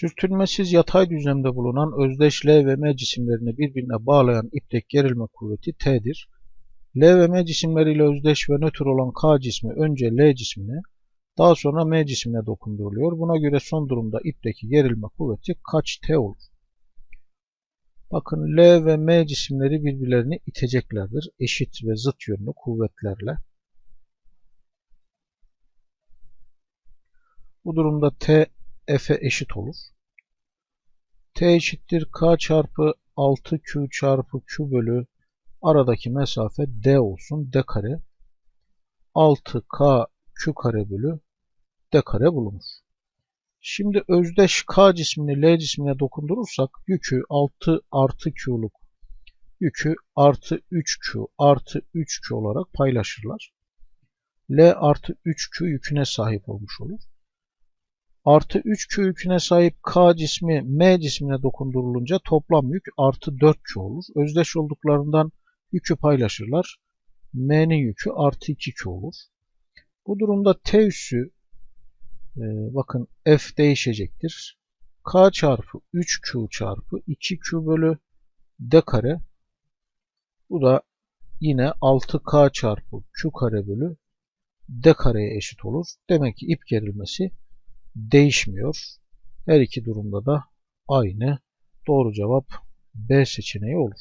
Sürtünmesiz yatay düzlemde bulunan özdeş L ve M cisimlerini birbirine bağlayan iptek gerilme kuvveti T'dir. L ve M cisimleriyle özdeş ve nötr olan K cismi önce L cismine, daha sonra M cismine dokunduruluyor. Buna göre son durumda ipteki gerilme kuvveti kaç T olur? Bakın L ve M cisimleri birbirlerini iteceklerdir. Eşit ve zıt yönlü kuvvetlerle. Bu durumda T F'e eşit olur. T eşittir K çarpı 6Q çarpı Q bölü aradaki mesafe D olsun. D kare 6K Q kare bölü D kare bulunur. Şimdi özdeş K cismini L cismine dokundurursak yükü 6 artı Q'luk yükü artı 3Q artı 3Q olarak paylaşırlar. L artı 3Q yüküne sahip olmuş olur. Artı 3Q yüküne sahip K cismi M cismine dokundurulunca toplam yük artı 4Q olur. Özdeş olduklarından yükü paylaşırlar. M'nin yükü artı 2Q olur. Bu durumda T üssü e, bakın F değişecektir. K çarpı 3Q çarpı 2Q bölü D kare bu da yine 6K çarpı Q kare bölü D kareye eşit olur. Demek ki ip gerilmesi değişmiyor. Her iki durumda da aynı. Doğru cevap B seçeneği olur.